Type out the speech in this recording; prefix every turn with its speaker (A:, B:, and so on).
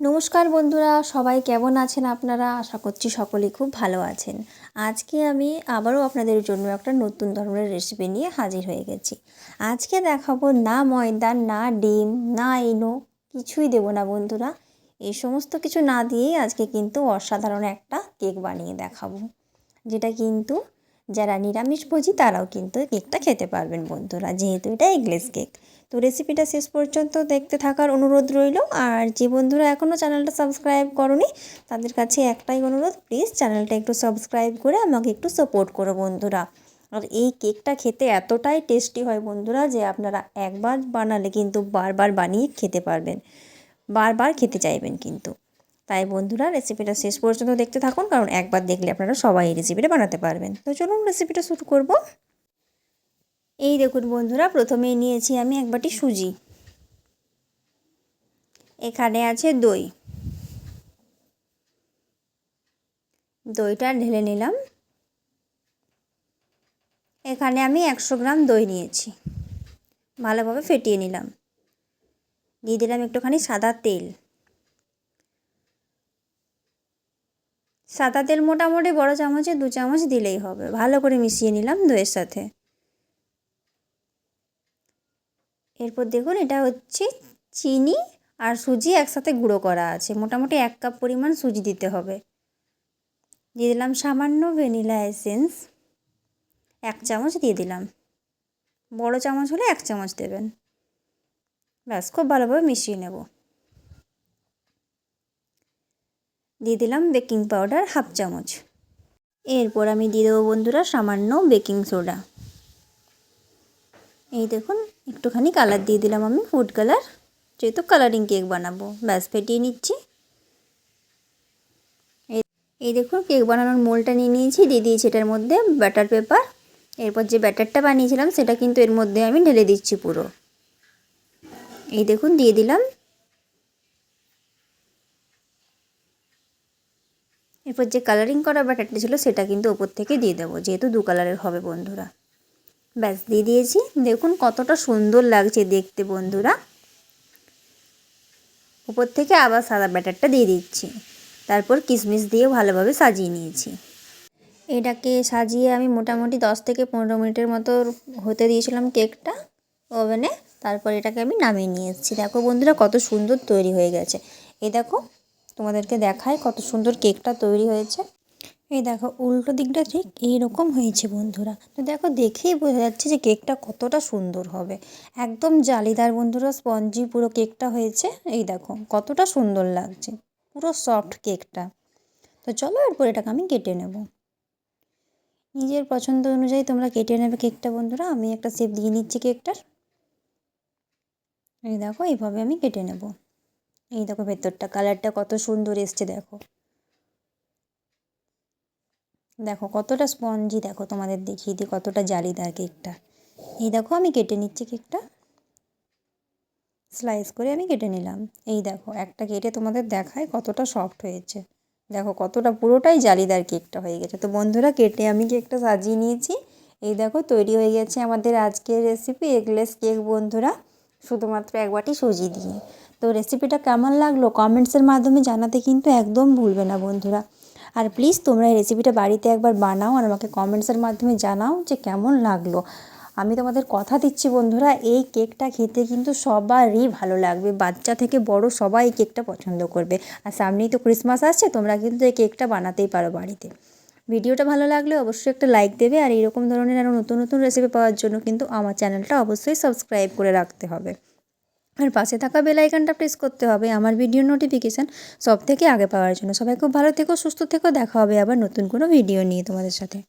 A: নমস্কার বন্ধুরা, সবাই কেমন আছেন আপনারা? আশা করছি সকলেই খুব ভালো আছেন। আজকে আমি আবারও আপনাদের জন্য একটা নতুন ধরনের রেসিপি নিয়ে হাজির হয়ে গেছি। আজকে দেখাবো না ময়দা, না ডিম, না ইনো, কিছুই দেবো না বন্ধুরা। এই সমস্ত কিছু না দিয়েই আজকে কিন্তু অসাধারণ একটা কেক বানিয়ে দেখাবো। যেটা কিন্তু যারা নিরামিষভোজী তারাও কিন্তু কেকটা খেতে পারবেন বন্ধুরা, যেহেতু এটা এগলেস কেক তো রেসিপিটা শেষ পর্যন্ত দেখতে থাকার অনুরোধ রইল। আর যে বন্ধুরা এখনও চ্যানেলটা সাবস্ক্রাইব করনি, তাদের কাছে একটাই অনুরোধ প্লিজ চ্যানেলটা একটু সাবস্ক্রাইব করে আমাকে একটু সাপোর্ট করো বন্ধুরা। আর এই কেকটা খেতে এতটাই টেস্টি হয় বন্ধুরা, যে আপনারা একবার বানালে কিন্তু বারবার বানিয়ে খেতে পারবেন, বারবার খেতে চাইবেন কিন্তু। তাই বন্ধুরা রেসিপিটা শেষ পর্যন্ত দেখতে থাকুন, কারণ একবার দেখলে আপনারা সবাই এই রেসিপিটা বানাতে পারবেন। তো চলুন রেসিপিটা শুরু করব। এই দেখুন বন্ধুরা প্রথমেই নিয়েছি আমি এক বাটি সুজি। এখানে আছে দই। দইটা ঢেলে নিলাম। এখানে আমি একশো গ্রাম দই নিয়েছি। ভালোভাবে ফেটিয়ে নিলাম। দিয়ে দিলাম একটুখানি সাদা তেল। সাদা তেল মোটামুটি বড় চামচে দু চামচ দিলেই হবে। ভালো করে মিশিয়ে নিলাম দইয়ের সাথে। এরপর দেখুন, এটা হচ্ছে চিনি আর সুজি একসাথে গুঁড়ো করা আছে। মোটামুটি এক কাপ পরিমাণ সুজি দিতে হবে। দিয়ে দিলাম সামান্য ভ্যানিলা এসেন্স। এক চামচ দিয়ে দিলাম। বড় চামচ হলে এক চামচ দেবেন। ব্যাস, খুব ভালোভাবে মিশিয়ে নেব। দিয়ে দিলাম বেকিং পাউডার হাফ চামচ। এরপর আমি দিয়ে দেবো বন্ধুরা সামান্য বেকিং সোডা। এই দেখুন, একটুখানি কালার দিয়ে দিলাম আমি ফুড কালার, যেহেতু কালারিং কেক বানাবো। ব্যাস, ফেটিয়ে নিচ্ছি। এই দেখুন, কেক বানানোর মোলটা নিয়ে নিয়েছি, দিয়ে দিয়েছি এটার মধ্যে ব্যাটার পেপার। এরপর যে ব্যাটারটা বানিয়েছিলাম, সেটা কিন্তু এর মধ্যে আমি ঢেলে দিচ্ছি পুরো। এই দেখুন, দিয়ে দিলাম এরপর যে কালারিং করা ব্যাটারটা ছিল সেটা কিন্তু ওপর থেকে দিয়ে দেবো, যেহেতু দু কালারের হবে বন্ধুরা। ব্যাস, দিয়ে দিয়েছি। দেখুন কতটা সুন্দর লাগছে দেখতে বন্ধুরা। উপর থেকে আবার সাদা ব্যাটারটা দিয়ে দিচ্ছি। তারপর কিশমিশ দিয়ে ভালোভাবে সাজিয়ে নিয়েছি। এটাকে সাজিয়ে আমি মোটামুটি দশ থেকে পনেরো মিনিটের মতো হতে দিয়েছিলাম কেকটা ওভেনে। তারপর এটাকে আমি নামিয়ে নিয়ে এসেছি। দেখো বন্ধুরা কত সুন্দর তৈরি হয়ে গেছে। এই দেখো তোমাদেরকে দেখায় কত সুন্দর কেকটা তৈরি হয়েছে। এই দেখো, উল্টো দিকটা ঠিক এইরকম হয়েছে বন্ধুরা। তো দেখো, দেখেই বোঝা যাচ্ছে যে কেকটা কতটা সুন্দর হবে। একদম জালিদার বন্ধুরা, স্পঞ্জি পুরো কেকটা হয়েছে। এই দেখো, কতটা সুন্দর লাগছে, পুরো সফট কেকটা। তো চলো, এরপর এটাকে আমি কেটে নেব। নিজের পছন্দ অনুযায়ী তোমরা কেটে নেবে কেকটা বন্ধুরা। আমি একটা শেপ দিয়ে নিচ্ছি কেকটার। এই দেখো, এইভাবে আমি কেটে নেব। এই দেখো ভেতরটা কালারটা কত সুন্দর এসছে, দেখো। দেখো কতটা স্পঞ্জি দেখো তোমাদের দেখিয়ে দিই কতটা জালিদার কেকটা এই দেখো আমি কেটে নিচ্ছি কেকটা স্লাইস করে আমি কেটে নিলাম। এই দেখো একটা কেটে তোমাদের দেখায় কতটা সফট হয়েছে। দেখো কতটা পুরোটাই জালিদার কেকটা হয়ে গেছে। তো বন্ধুরা, কেটে আমি কেকটা সাজিয়ে নিয়েছি। এই দেখো তৈরি হয়ে গেছে আমাদের আজকের রেসিপি এগলেস কেক বন্ধুরা। শুধুমাত্র এক বাটি সুজি দিয়ে। তো রেসিপিটা কেমন লাগল কমেন্টসের মাধ্যমে জানাতে কিন্তু একদম ভুলবে না বন্ধুরা। আর প্লিজ তোমরা এই রেসিপিটা বাড়িতে একবার বানাও আর আমাকে কমেন্টসের মাধ্যমে জানাও যে কেমন লাগল। আমি তোমাদের কথা দিচ্ছি বন্ধুরা, এই কেকটা খেতে কিন্তু সবারই ভালো লাগবে। বাচ্চা থেকে বড় সবাই এই কেকটা পছন্দ করবে। আর সামনেই তো ক্রিসমাস আসছে, তোমরা কিন্তু এই কেকটা বানাতেই পারো বাড়িতে। ভিডিওটা ভালো লাগলে অবশ্যই একটা লাইক দেবে আর এরকম ধরনের আরও নতুন নতুন রেসিপি পাওয়ার জন্য কিন্তু আমার চ্যানেলটা অবশ্যই সাবস্ক্রাইব করে রাখতে হবে। আর পাশে থাকা বেল আইকনটা প্রেস করতে হবে, আমার ভিডিও নোটিফিকেশান সব থেকে আগে পাওয়ার জন্য। সবাই খুব ভালো থেকো, সুস্থ থেকো, দেখা হবে আবার নতুন কোনো ভিডিও নিয়ে তোমাদের সাথে।